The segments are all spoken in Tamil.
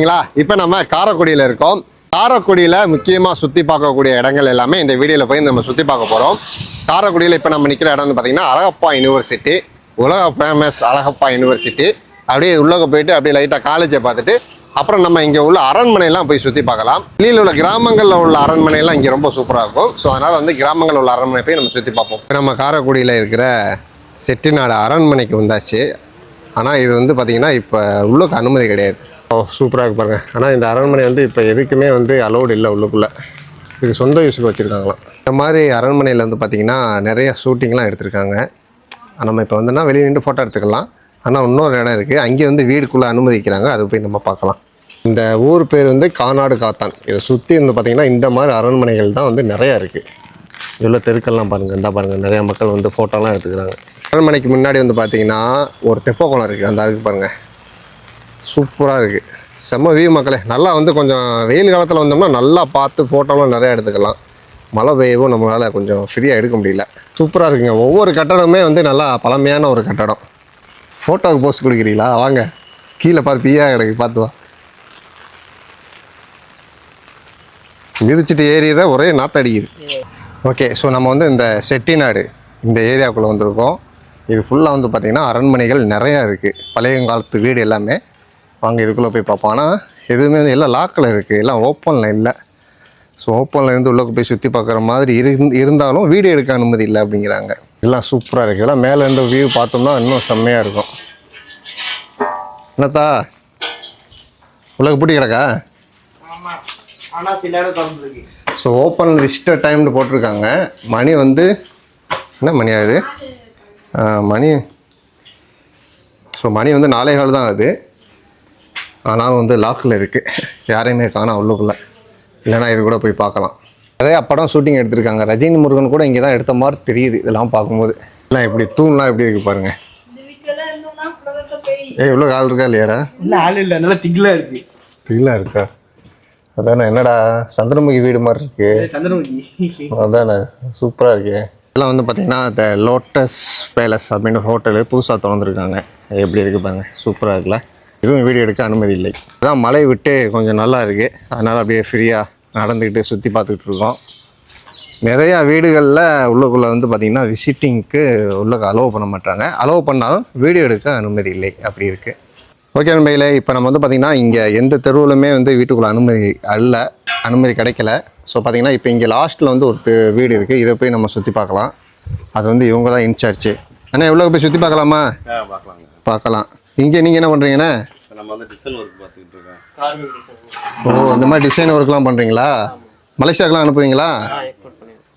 சரிங்களா இப்போ நம்ம காரைக்குடியில் இருக்கோம். காரைக்குடியில் முக்கியமாக சுற்றி பார்க்கக்கூடிய இடங்கள் எல்லாமே இந்த வீடியோவில் போய் நம்ம சுற்றி பார்க்க போகிறோம் காரைக்குடியில் இப்போ நம்ம நிற்கிற இடம் வந்து பார்த்திங்கன்னா அழகப்பா யூனிவர்சிட்டி. உலக ஃபேமஸ் அழகப்பா யூனிவர்சிட்டி. அப்படியே உள்ளே போயிட்டு அப்படியே லைட்டாக காலேஜை பார்த்துட்டு அப்புறம் நம்ம இங்கே உள்ள அரண்மனையெல்லாம் போய் சுற்றி பார்க்கலாம். வெளியில் உள்ள கிராமங்களில் உள்ள அரண்மனையெல்லாம் இங்கே ரொம்ப சூப்பராக இருக்கும். ஸோ அதனால் வந்து கிராமங்களில் உள்ள அரண்மனை போய் நம்ம சுற்றி பார்ப்போம். நம்ம காரைக்குடியில் இருக்கிற செட்டிநாடு அரண்மனைக்கு வந்தாச்சு. ஆனால் இது வந்து பார்த்திங்கன்னா இப்போ உள்ளுக்கு அனுமதி கிடையாது. ஓ சூப்பராக இருக்கு பாருங்கள் ஆனால் இந்த அரண்மனை வந்து இப்போ எதுக்குமே வந்து அலோடு இல்லை உள்ளுக்குள்ளே. இது சொந்த யூஸுக்கு வச்சுருக்காங்களாம். இந்த மாதிரி அரண்மனையில் வந்து பார்த்திங்கன்னா நிறைய ஷூட்டிங்லாம் எடுத்திருக்காங்க. நம்ம இப்போ வந்துன்னா வெளியே நின்று ஃபோட்டோ எடுத்துக்கலாம். ஆனால் இன்னொரு இடம் இருக்குது அங்கே வந்து வீடுக்குள்ளே அனுமதிக்கிறாங்க. அது போய் நம்ம பார்க்கலாம். இந்த ஊர் பேர் வந்து கானாடு காத்தான். இதை சுற்றி வந்து பார்த்திங்கன்னா இந்த மாதிரி அரண்மனைகள் தான் வந்து நிறையா இருக்குது இவ்வளோ தெருக்கள்லாம் பாருங்கள் இந்த பாருங்கள் நிறையா மக்கள் வந்து ஃபோட்டோலாம் எடுத்துக்கிறாங்க. அரண்மனைக்கு முன்னாடி வந்து பார்த்திங்கன்னா ஒரு தெப்ப குளம் இருக்குது அந்த அதுக்கு பாருங்கள் சூப்பராக இருக்குது செம்ம வியூ மக்களே. நல்லா வந்து கொஞ்சம் வெயில் காலத்தில் வந்தோம்னா நல்லா பார்த்து ஃபோட்டோலாம் நிறையா எடுத்துக்கலாம். மழை பெய்யவும் நம்மளால் கொஞ்சம் ஃப்ரீயாக எடுக்க முடியல. சூப்பராக இருக்குங்க. ஒவ்வொரு கட்டடமே வந்து நல்லா பழமையான ஒரு கட்டடம். ஃபோட்டோவுக்கு போஸ்ட் கொடுக்குறீங்களா? வாங்க. கீழே பாரு பியா கிடக்கு. பார்த்து வா. மிதிச்சிட்டு ஏறிடுற ஒரே நாத்தடிக்குது ஓகே ஸோ நம்ம வந்து இந்த செட்டிநாடு இந்த ஏரியாவுக்குள்ளே வந்திருக்கோம். இது ஃபுல்லாக வந்து பார்த்திங்கன்னா அரண்மனைகள் நிறையா இருக்குது பழைய காலத்து வீடு எல்லாமே. வாங்க இதுக்குள்ளே போய் பார்ப்போம். ஆனால் எதுவுமே வந்து எல்லாம் லாக்கில் இருக்குது எல்லாம் ஓப்பனில் இல்லை. ஸோ ஓப்பனில் இருந்து உள்ளே போய் சுற்றி பார்க்குற மாதிரி இரு இருந்தாலும் வீடியோ எடுக்க அனுமதி இல்லை அப்படிங்கிறாங்க. எல்லாம் சூப்பராக இருக்குது எல்லாம் மேலே இருந்து வியூ பார்த்தோம்னா இன்னும் செம்மையாக இருக்கும். என்னத்தா? உலக பூட்டி கிடக்கா? ஸோ ஓப்பன் விசிட்டர் டைம்னு போட்டிருக்காங்க. மணி வந்து என்ன மணி ஆகுது? மணி ஸோ மணி வந்து நாலே கால் தான் ஆகுது ஆனாலும் வந்து லாக்கில் இருக்குது யாரையுமே காணோம் உள்ளுக்குள்ளே. இல்லைன்னா இது கூட போய் பார்க்கலாம். நிறைய படம் ஷூட்டிங் எடுத்திருக்காங்க. ரஜினி முருகன் கூட இங்கே தான் எடுத்த மாதிரி தெரியுது இதெல்லாம் பார்க்கும்போது. எல்லாம் இப்படி தூண்லாம் எப்படி இருக்கு பாருங்க. இந்த வீட்டுல இருந்தோம்னா உலகத்துல போய் ஏய் இவ்வளோ ஆள் இருக்கா இல்லையாடா? இல்ல ஆள் இல்ல. நல்லா திகிலா இருக்கு. இல்லை இருக்கா? அதானே என்னடா சந்திரமுகி வீடு மாதிரி இருக்குது இது சந்திரமுகி. அதானே சூப்பராக இருக்கு. இதெல்லாம் வந்து பார்த்தீங்கன்னா த லோட்டஸ் பேலஸ் அப்படின்னு ஹோட்டலு புதுசாக திறந்துருக்காங்க. எப்படி இருக்கு பாருங்க சூப்பராக இருக்குல்ல. இதுவும் வீடியோ எடுக்க அனுமதி இல்லை. அதான் மலை விட்டு கொஞ்சம் நல்லா இருக்குது அதனால் அப்படியே ஃப்ரீயாக நடந்துக்கிட்டு சுற்றி பார்த்துக்கிட்டு இருக்கோம். நிறையா வீடுகளில் உள்ளுக்குள்ளே வந்து பார்த்திங்கன்னா விசிட்டிங்க்கு உள்ள அலோவ் பண்ண மாட்டாங்க. அலோவ் பண்ணாலும் வீடியோ எடுக்க அனுமதி இல்லை. அப்படி இருக்குது ஓகே நண்பையிலே இப்போ நம்ம வந்து பார்த்திங்கன்னா இங்கே எந்த தெருவுலுமே வந்து வீட்டுக்குள்ளே அனுமதி அல்ல. அனுமதி கிடைக்கல. ஸோ பார்த்திங்கன்னா இப்போ இங்கே லாஸ்ட்டில் வந்து ஒரு வீடு இருக்குது இதை போய் நம்ம சுற்றி பார்க்கலாம். அது வந்து இவங்க தான் இன்சார்ஜ் அண்ணா எவ்வளோ போய் சுற்றி பார்க்கலாமா? பார்க்கலாம். இங்கே நீங்கள் என்ன பண்ணுறீங்கண்ணே இப்போ நம்ம வந்து டிசைன் ஒர்க் பார்த்துக்கிட்டு இருக்கோம். கார்மெண்ட் டிசைன் ஓ இந்த மாதிரி டிசைன் ஒர்க்லாம் பண்ணுறீங்களா மலேசியாவுக்குலாம் அனுப்புவீங்களா?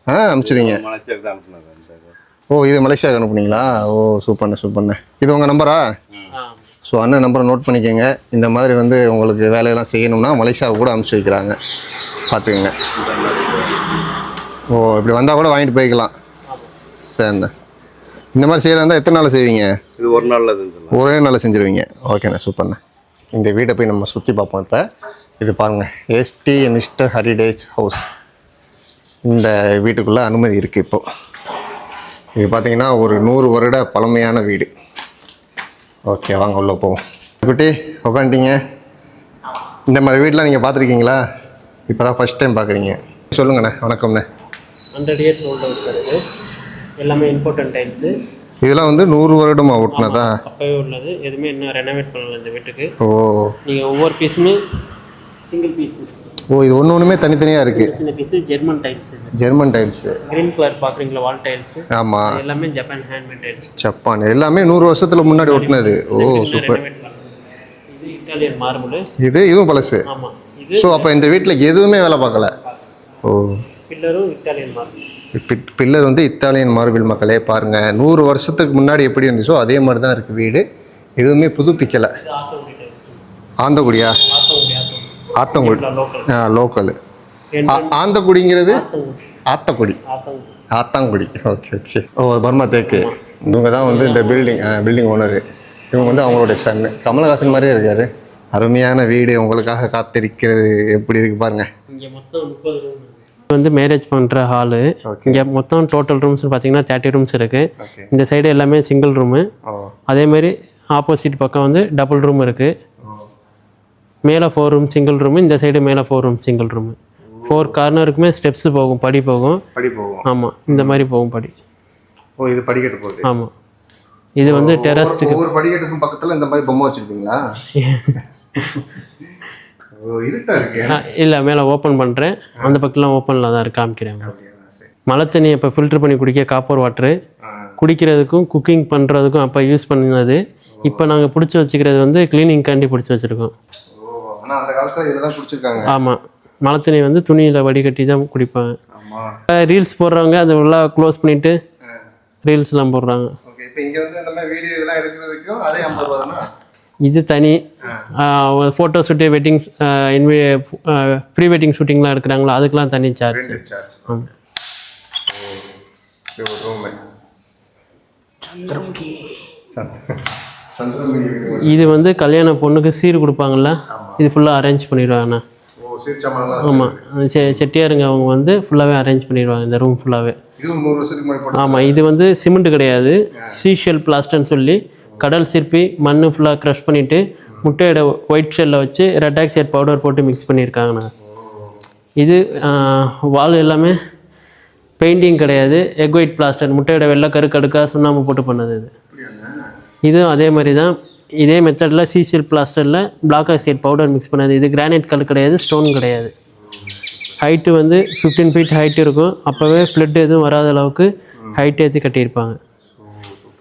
ஆ இது. ஓ இது மலேசியாவுக்கு அனுப்புனீங்களா? ஓ சூப்பர்ண்ணே சூப்பர்ண்ணே. இது உங்கள் நம்பரா? ஆ. ஸோ அண்ணன் நம்பரை நோட் பண்ணிக்கோங்க. இந்த மாதிரி வந்து உங்களுக்கு வேலையெல்லாம் செய்யணும்னா மலேசியாவுக்கு கூட அனுப்பிச்சி வைக்கிறாங்க. பார்த்துக்கோங்க. ஓ இப்படி வந்தால் கூட வாங்கிட்டு போய்க்கலாம். சரிண்ணே. இந்த மாதிரி செய்கிறதா இருந்தால் எத்தனை நாள் செய்வீங்க? இது ஒரு நாளில் இருந்துலாம் ஒரே நாளில் செஞ்சுருவீங்க. ஓகேண்ணே சூப்பர்ண்ணே. இந்த வீட்டை போய் நம்ம சுற்றி பார்ப்போம் இப்போ. இது பாருங்கள் எஸ்டி மிஸ்டர் ஹரிடேஜ் ஹவுஸ் இந்த வீட்டுக்குள்ளே அனுமதி இருக்குது இப்போது இது பார்த்தீங்கன்னா ஒரு நூறு வருட பழமையான வீடு. ஓகே வாங்க உள்ளே போவோம். குட்டி உட்காந்துட்டீங்க இந்த மாதிரி வீடெலாம் நீங்கள் பார்த்துருக்கீங்களா? இப்போ தான் ஃபஸ்ட் டைம் பார்க்குறீங்க. சொல்லுங்கண்ணே வணக்கம்ண்ணே. ஹண்ட்ரட் இயர்ஸ் ஓல்டு ஹவுஸ் இருக்கு. எல்லாமே இம்பார்ட்டன்ட் டைல்ஸு இதெல்லாம் வந்து நூறு வருடமாக ஓட்டுனதா? அப்பவே உள்ளது எதுவுமே இன்னும் ரெனோவேட் பண்ணல இந்த வீட்டுக்கு. ஓ. நீங்கள் ஒவ்வொரு பீஸுமே சிங்கிள் பீஸ் ஓ இது ஒன்று ஒன்றுமே தனித்தனியாக இருக்குது சின்ன piece German tiles German tiles green colour பார்க்குறீங்களா வால் டைல்ஸு ஆமாம் எல்லாமே ஜப்பான் ஹேண்ட்மேட் டைல்ஸ் ஜப்பான் எல்லாமே நூறு வருஷத்துல முன்னாடி ஒட்டினது ஓ சூப்பர் இது இட்டாலியன் மார்பிள் இது இதுவும் பழசு. ஆமாம் ஸோ அப்போ இந்த வீட்டில் எதுவுமே வேலை பார்க்கல. ஓ. பில்லரும் மார்பிள் பில்லர் வந்து இத்தாலியன் மார்பிள் மக்களே பாருங்க. நூறு வருஷத்துக்கு முன்னாடி எப்படி இருந்துச்சோ அதே மாதிரி தான் இருக்குது வீடு. எதுவுமே புதுப்பிக்கலை. ஆந்தக்குடியா Athangudi local ஆந்தக்குடிங்கிறது Athakudi Athangudi. Okay okay. Oh Burma தேக்கு. இவங்க தான் வந்து இந்த பில்டிங் பில்டிங் ஓனரு இவங்க வந்து அவங்களுடைய சன் கமலஹாசன் மாதிரியே இருக்காரு. அருமையான வீடு. உங்களுக்காக காத்திருக்கிறது. எப்படி இருக்கு பாருங்க. வந்து மேரேஜ் பண்ணுற ஹாலு. இங்கே மொத்தம் டோட்டல் ரூம்ஸ் பார்த்தீங்கன்னா தேர்ட்டி ரூம்ஸ் இருக்குது இந்த சைடு எல்லாமே சிங்கிள் ரூமு மாதிரி ஆப்போசிட் பக்கம் வந்து டபுள் ரூம் இருக்குது மேலே ஃபோர் ரூம் சிங்கிள் ரூமு இந்த சைடு மேலே four room single room four கார்னருக்குமே steps போகும் படி போகும். படி போகும். ஆமாம் இந்த மாதிரி போகும் படி. ஓ இது படிக்கட்டு போகுது. ஆமாம் இது வந்து டெரஸ்ட்டுக்கு ஒவ்வொரு படிக்கட்டுக்கும் பக்கத்துல இந்த மாதிரி பொம்மை வச்சிருக்கீங்களா இல்லை மேலே ஓப்பன் பண்ணுறேன் அந்த பக்கம்லாம் ஓப்பனில் தான் இருக்கு காமிக்கிறேன். மழை தண்ணியை இப்போ ஃபில்டர் பண்ணி குடிக்க காப்பர் வாட்ரு குடிக்கிறதுக்கும் குக்கிங் பண்ணுறதுக்கும் அப்போ யூஸ் பண்ணினது. இப்போ நாங்கள் பிடிச்சி வச்சுக்கிறது வந்து க்ளீனிங்காண்டி பிடிச்சி வச்சுருக்கோம். ஆமாம் மழை தண்ணி வந்து துணியில் வடிகட்டி தான் குடிப்பாங்க ரீல்ஸ் போடுறவங்க அதை உள்ள க்ளோஸ் பண்ணிவிட்டு ரீல்ஸ்லாம் போடுறாங்க. இது தனி ஃபோட்டோ ஷூட்டு வெட்டிங்ஸ் இன்வி ப்ரீ வெட்டிங் ஷூட்டிங்லாம் எடுக்கிறாங்களோ அதுக்கெலாம் தனி சார்ஜ் இது வந்து கல்யாண பொண்ணுக்கு சீர் கொடுப்பாங்கல்ல? இது ஃபுல்லாக அரேஞ்ச் பண்ணிடுவாங்கண்ணா. ஆமாம் செ செட்டியாருங்க அவங்க வந்து ஃபுல்லாகவே அரேஞ்ச் பண்ணிடுவாங்க இந்த ரூம் ஃபுல்லாகவே ஆமாம் இது வந்து சிமெண்ட் கிடையாது. சீஷெல் பிளாஸ்டர்னு சொல்லி கடல் சிற்பி மண் ஃபுல்லாக க்ரஷ் பண்ணிவிட்டு முட்டையோட ஒயிட் ஷெல்லில் வச்சு ரெட் ஆக்சைட் பவுடர் போட்டு மிக்ஸ் பண்ணியிருக்காங்கண்ணா இது வால் எல்லாமே பெயிண்டிங் கிடையாது. எக் ஒயிட் பிளாஸ்டர் முட்டையோட வெள்ளை கரு கடுக்காக சுண்ணாம்பு போட்டு பண்ணது இது. இதுவும் அதே மாதிரி தான் இதே மெத்தடில் சீசியல் பிளாஸ்டரில் பிளாக் ஆக்சைட் பவுடர் மிக்ஸ் பண்ணது. இது கிரானைட் கல் கிடையாது ஸ்டோன் கிடையாது. ஹைட்டு வந்து ஃபிஃப்டீன் ஃபீட் ஹைட் இருக்கும். அப்போவே ஃப்ளட் எதுவும் வராத அளவுக்கு ஹைட் ஏற்றி கட்டியிருப்பாங்க.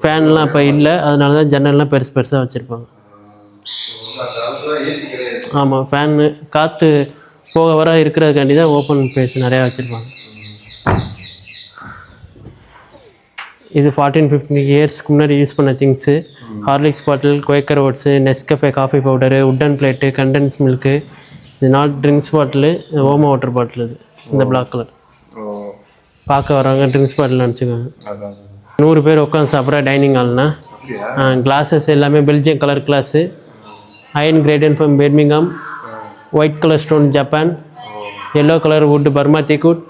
ஃபேன்லாம் இப்போ இல்லை. அதனால தான் ஜன்னல்லாம் பெருசு பெருசாக வச்சுருப்பாங்க. ஆமாம் ஃபேனு காற்று போக வர இருக்கிறதுக்காண்டி தான் ஓப்பன் ஸ்பேஸ் நிறையா வச்சுருப்பாங்க. இது ஃபார்ட்டீன் ஃபிஃப்டின் இயர்ஸ்க்கு முன்னாடி யூஸ் பண்ண things Horlicks bottle Quaker oats Nescafe coffee powder wooden plate condensed milk இது not drinks bottle Omo water bottle இது. இந்த பிளாக் கலர் பார்க்க வரவங்க ட்ரிங்க்ஸ் பாட்டில் நினச்சிக்கோங்க. நூறு பேர் உட்காந்து சாப்பிட்ற டைனிங் ஹால்னா கிளாஸஸ் எல்லாமே Belgium colour glass iron Great Dane from Birmingham white colour stone Japan yellow colour wood Burma teakwood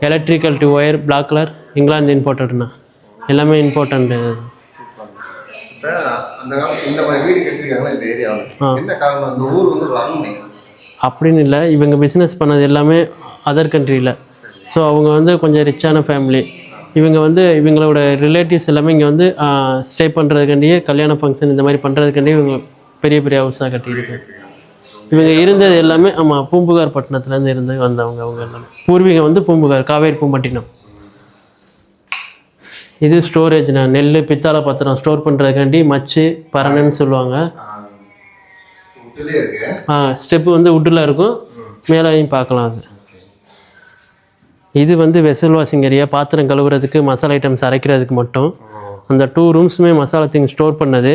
electrical to wire black colour England இம்போர்ட்டட்ண்ணா எல்லாமே வீடு அரண்மனை அப்படின்னு இல்லை. இவங்க பிஸ்னஸ் பண்ணது எல்லாமே அதர் கண்ட்ரியில் ஸோ அவங்க வந்து கொஞ்சம் ரிச்சான ஃபேமிலி இவங்க வந்து இவங்களோட ரிலேட்டிவ்ஸ் எல்லாமே இங்கே வந்து ஸ்டே பண்ணுறதுக்காண்டியே கல்யாண ஃபங்க்ஷன் இந்த மாதிரி பண்ணுறதுக்காண்டியே இவங்க பெரிய பெரிய ஹவுஸாக கட்டியிருக்கு இவங்க இருந்தது எல்லாமே ஆமாம் பூம்புகார் பட்டணத்துலேருந்து இருந்து வந்தவங்க அவங்க எல்லாமே. பூர்வீகம் வந்து பூம்புகார் காவேரி பூம்பட்டினம். இது ஸ்டோரேஜ்ண்ணா நெல் பித்தாளை பத்திரம் ஸ்டோர் பண்ணுறதுக்காண்டி மச்சு பரணன்னு சொல்லுவாங்க. ஆ ஸ்டெப்பு வந்து உட்டில் இருக்கும். மேலேயும் பார்க்கலாம் அது. இது வந்து வெசல் வாஷிங் ஏரியா பாத்திரம் கழுவுறதுக்கு மசாலா ஐட்டம்ஸ் அரைக்கிறதுக்கு மட்டும். அந்த டூ ரூம்ஸுமே மசாலா திங் ஸ்டோர் பண்ணது.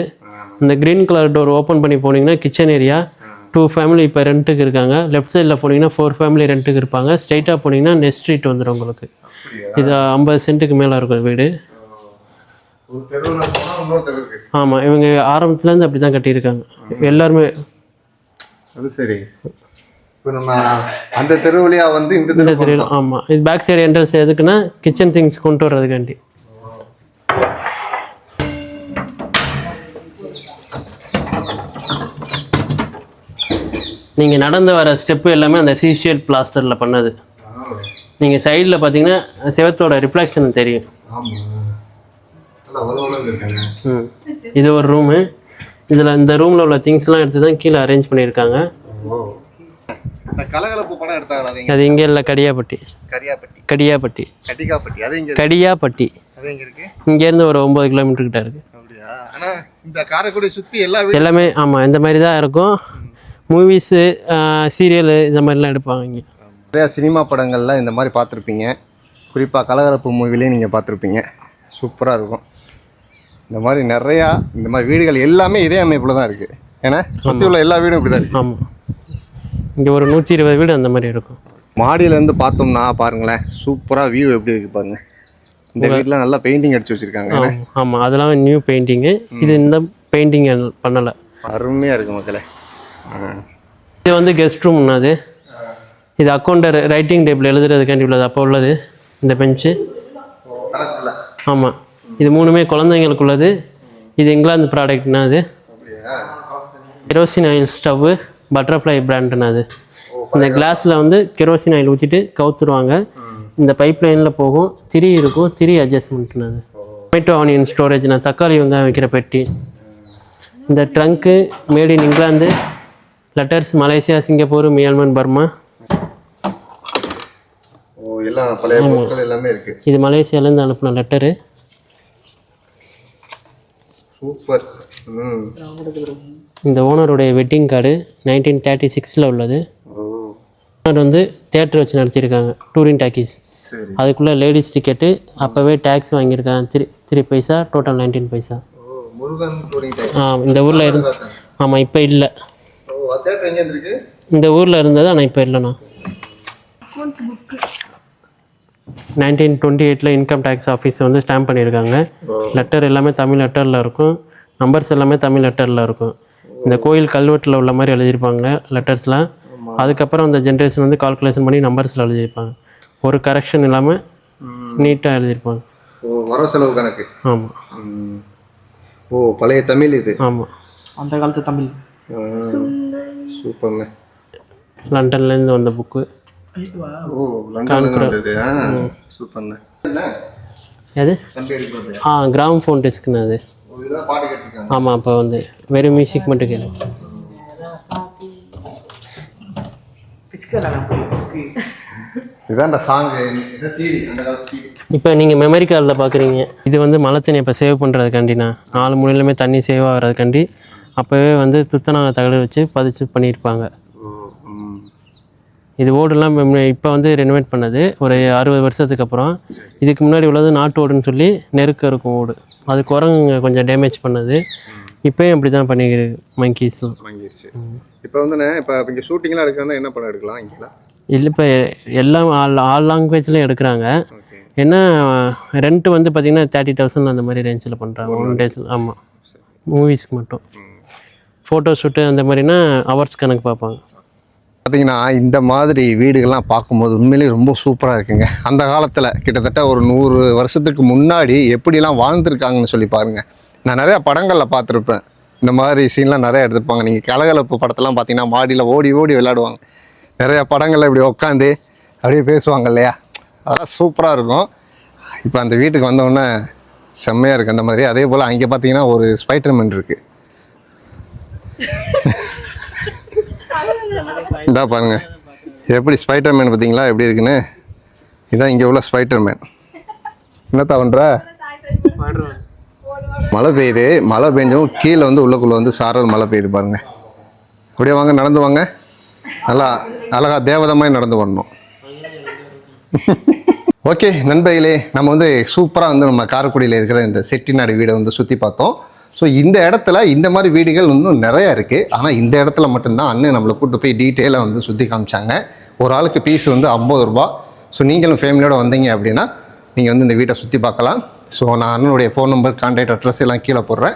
இந்த க்ரீன் கலர் டோர் ஓப்பன் பண்ணி போனீங்கன்னா கிச்சன் ஏரியா டூ ஃபேமிலி இப்போ ரெண்ட்டுக்கு இருக்காங்க. லெஃப்ட் சைடில் போனீங்கன்னா ஃபோர் ஃபேமிலி ரெண்ட்டுக்கு இருப்பாங்க. ஸ்ட்ரைட்டாக போனீங்கன்னா நெக்ஸ்ட் ஸ்ட்ரீட் வந்துடும் உங்களுக்கு. இது ஐம்பது சென்ட்டுக்கு மேலே இருக்கும் வீடு. ஆமாம் இவங்க ஆரம்பத்துலேருந்து அப்படி தான் கட்டியிருக்காங்க. எல்லாருமே அது சரி. இப்போ நம்ம அந்த தெரு வழியா வந்து இந்த இந்த தெரு தெரியல ஆமாம் இது பேக் சைடு என்ட்ரன்ஸ் எதுக்குன்னா கிச்சன் திங்ஸ் கொண்டு வர்றதுக்காண்டி. நீங்கள் நடந்து வர ஸ்டெப்பு எல்லாமே அந்த சீஷியல் பிளாஸ்டரில் பண்ணது. நீங்கள் சைடில் பார்த்தீங்கன்னா செவத்தோட ரிஃப்ளெக்ஷன் தெரியும். ம். இது ஒரு ரூமு இதில் இந்த ரூமில் உள்ள திங்ஸ்லாம் எடுத்து தான் கீழே அரேஞ்ச் பண்ணியிருக்காங்க. இந்த கலகலப்பு படம் எடுத்தாங்களா அது இங்கே? இல்லை கடியாப்பட்டி. கரியாப்பட்டி. கடியாப்பட்டி. கட்டிக்காப்பட்டி அது இங்க கடியாப்பட்டி. அது எங்க இருக்கு? இங்கேருந்து ஒரு ஒம்பது கிலோமீட்டர் கிட்ட இருக்குது அப்படியா? ஆனா இந்த காரைக்குடி சுத்தி எல்லா எல்லாமே ஆமாம் இந்த மாதிரி தான் இருக்கும். மூவிஸு சீரியலு இந்த மாதிரிலாம் எடுப்பாங்க இங்கே. நிறையா சினிமா படங்கள்ல இந்த மாதிரி பார்த்துருப்பீங்க. குறிப்பாக கலகலப்பு மூவிலையும் நீங்கள் பார்த்துருப்பீங்க. சூப்பராக இருக்கும். இந்த மாதிரி நிறையா இந்த மாதிரி வீடுகள் எல்லாமே இதே அமைப்பில் தான் இருக்குது ஏன்னா சுற்றி உள்ள எல்லா வீடும் இப்படி தான் இருக்குது ஆமாம் இங்கே ஒரு நூற்றி இருபது வீடு அந்த மாதிரி இருக்கும். மாடியிலேருந்து பார்த்தோம்னா பாருங்களேன் சூப்பராக வியூ எப்படி இருக்கு பாருங்க. இந்த வீட்டில் நல்லா பெயிண்டிங் அடிச்சு வச்சுருக்காங்க. ஆமாம் அதெல்லாம் நியூ பெயிண்டிங்கு இது இந்த பெயிண்டிங் பண்ணலை. அருமையாக இருக்கு மக்களே. இது வந்து கெஸ்ட் ரூம்னா அது. இது அக்கௌண்டர் ரைட்டிங் டேபிள் எழுதுறதுக்காண்டி உள்ளது. அப்போ உள்ளது இந்த பெஞ்சு ஆமாம் இது மூணுமே குழந்தைங்களுக்கு உள்ளது இது இங்கிலாந்து ப்ராடக்ட்னா அது. கெரோசின் ஆயில் ஸ்டவ்வு பட்டர்ஃப்ளை பிராண்டுண்ணா அது. இந்த கிளாஸில் வந்து கெரோசின் ஆயில் ஊற்றிட்டு கவுத்துருவாங்க. இந்த பைப் லைனில் போகும் திரி இருக்கும் திரி அட்ஜஸ்ட்மெண்ட்னு அது. டொமேட்டோ ஆனியன் ஸ்டோரேஜ்னா தக்காளி வெங்காயம் வைக்கிற பெட்டி. இந்த trunk made in England letters Malaysia Singapore Myanmar Burma இது மலேசியாலேருந்து அனுப்பின லெட்டரு சூப்பர். ம். இந்த ஓனருடைய வெட்டிங் கார்டு நைன்டீன் தேர்ட்டி சிக்ஸில் உள்ளது. ஓனர் வந்து தேட்டர் வச்சு நடிச்சிருக்காங்க டூரிங் டாக்கீஸ். அதுக்குள்ளே லேடிஸ் டிக்கெட்டு அப்போவே டேக்ஸ் வாங்கியிருக்காங்க three three paisa total nineteen paisa. ஆ இந்த ஊரில் இருந்து ஆமாம் இப்போ இல்லை. இந்த ஊரில் இருந்தது ஆனால் இப்போ இல்லைண்ணா. நைன்டீன் டுவெண்ட்டி எயிட்டில் இன்கம் டேக்ஸ் ஆஃபீஸ் வந்து ஸ்டாம்ப் பண்ணியிருக்காங்க. லெட்டர் எல்லாமே தமிழ் லெட்டரில் இருக்கும். நம்பர்ஸ் எல்லாமே தமிழ் லெட்டரில் இருக்கும். இந்த கோயில் கல்வெட்டில் உள்ள மாதிரி எழுதியிருப்பாங்க லெட்டர்ஸ்லாம் அதுக்கப்புறம் அந்த ஜென்ரேஷன் வந்து கால்குலேஷன் பண்ணி நம்பர்ஸில் எழுதியிருப்பாங்க. ஒரு கரெக்ஷன் இல்லாமல் நீட்டாக எழுதியிருப்பாங்க. ஓ வரவு செலவு கணக்கு. ஆமாம். ஓ பழைய தமிழ் இது. ஆமாம் அந்த காலத்து தமிழ். சூப்பர்ங்க. லண்டன்லேருந்து வந்த புக்கு ஓ லண்டன்ல வந்தது. சூப்பர்ங்க. எது? ஆ கிராம் ஃபோன் டிஸ்க்குன்னு அது. ஆமாம் அப்போ வந்து வெறும் மியூசிக் மட்டும் கேளு. இதான் சாங்கு இப்போ நீங்கள் மெமரி கார்டில் பார்க்குறீங்க இது வந்து மழை தண்ணி இப்போ சேவ் பண்ணுறதுக்காண்டிண்ணா நாலு மூலையிலுமே தண்ணி சேவ் ஆகிறதுக்காண்டி அப்போவே வந்து துத்தநாக தகடு வச்சு பதிச்சு பண்ணியிருப்பாங்க. இது ஓடுலாம் இப்போ வந்து ரெனோவேட் பண்ணது ஒரு அறுபது வருஷத்துக்கு அப்புறம். இதுக்கு முன்னாடி உள்ளது நாட்டு ஓடுன்னு சொல்லி நெருக்கம் இருக்கும் ஓடு. அது குரங்குங்க கொஞ்சம் டேமேஜ் பண்ணது. இப்போயும் அப்படி தான் பண்ணிக்கிறது மங்கீஸ்லாம் வாங்கிருச்சு இப்போ வந்துண்ணே இப்போ இங்கே ஷூட்டிங்லாம் எடுக்கிறதா என்ன படம் எடுக்கலாம் இங்கெல்லாம்? இல்லை இப்போ எல்லாம் ஆல் ஆல் லாங்குவேஜ்லையும் எடுக்கிறாங்க. ஏன்னா ரெண்ட் வந்து பார்த்தீங்கன்னா தேர்ட்டி தௌசண்ட் அந்த மாதிரி ரேஞ்சில் பண்ணுறாங்க ஒன் டேஸில் ஆமாம் மூவிஸ்க்கு மட்டும். ஃபோட்டோ ஷூட்டு அந்த மாதிரினா ஹவர்ஸ் கணக்கு பார்ப்பாங்க. பார்த்தீங்கன்னா இந்த மாதிரி வீடுகள்லாம் பார்க்கும்போது உண்மையிலேயே ரொம்ப சூப்பராக இருக்குங்க. அந்த காலத்தில் கிட்டத்தட்ட ஒரு நூறு வருஷத்துக்கு முன்னாடி எப்படிலாம் வாழ்ந்துருக்காங்கன்னு சொல்லி பாருங்கள் நான் நிறையா படங்களில் பார்த்துருப்பேன். இந்த மாதிரி சீன்லாம் நிறையா எடுத்துப்பாங்க நீங்கள் கலகலப்பு படத்தெல்லாம் பார்த்தீங்கன்னா மாடியில் ஓடி ஓடி விளையாடுவாங்க. நிறையா படங்களில் இப்படி உட்காந்து அப்படியே பேசுவாங்க இல்லையா? அதெல்லாம் சூப்பராக இருக்கும். இப்போ அந்த வீட்டுக்கு வந்தோடனே செம்மையாக இருக்குது அந்த மாதிரி. அதே போல் அங்கே பார்த்தீங்கன்னா ஒரு ஸ்பைட்டர்மேன் இருக்குது இதா பாருங்க. எப்படி ஸ்பைடர்மேன் பார்த்தீங்களா? எப்படி இருக்குன்னு? இதான் இங்கே உள்ள ஸ்பைடர்மேன் என்னத்தா பண்ணுற மழை பெய்யுது. மழை பெஞ்சும் கீழே வந்து உள்ளுக்குள்ளே வந்து சாரல் மழை பெய்யுது பாருங்க. அப்படியே வாங்க நடந்து வாங்க. நல்லா அழகாக தேவதை மாதிரி நடந்து வரணும். ஓகே நண்பர்களே நம்ம வந்து சூப்பராக வந்து நம்ம காரைக்குடியில் இருக்கிற இந்த செட்டிநாடு வீடை வந்து சுற்றி பார்த்தோம். ஸோ இந்த இடத்துல இந்த மாதிரி வீடுகள் இன்னும் நிறையா இருக்குது ஆனால் இந்த இடத்துல மட்டும்தான் அண்ணன் நம்மளை கூட்டு போய் டீட்டெயிலாக வந்து சுற்றி காமிச்சாங்க. ஒரு ஆளுக்கு பீஸ் வந்து ஐம்பது ரூபா. ஸோ நீங்களும் ஃபேமிலியோடு வந்தீங்க அப்படின்னா நீங்கள் வந்து இந்த வீட்டை சுற்றி பார்க்கலாம். ஸோ நான் அண்ணனுடைய ஃபோன் நம்பர் கான்டாக்ட் அட்ரஸ் எல்லாம் கீழே போடுறேன்.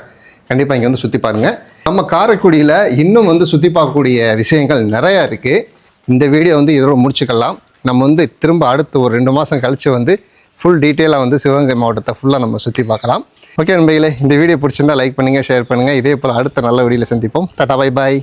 கண்டிப்பாக இங்கே வந்து சுற்றி பாருங்கள் நம்ம காரைக்குடியில் இன்னும் வந்து சுற்றி பார்க்கக்கூடிய விஷயங்கள் நிறையா இருக்குது இந்த வீடியோ வந்து இதோட முடிச்சுக்கலாம். நம்ம வந்து திரும்ப அடுத்து ஒரு ரெண்டு மாதம் கழித்து வந்து ஃபுல் டீட்டெயிலாக வந்து சிவகங்கை மாவட்டத்தை ஃபுல்லாக நம்ம சுற்றி பார்க்கலாம். ஓகே நண்பர்களே இந்த வீடியோ பிடிச்சிருந்தா லைக் பண்ணுங்கள் ஷேர் பண்ணுங்கள் இதே போல் அடுத்த நல்ல வீடியோவில் சந்திப்போம். Tata bye bye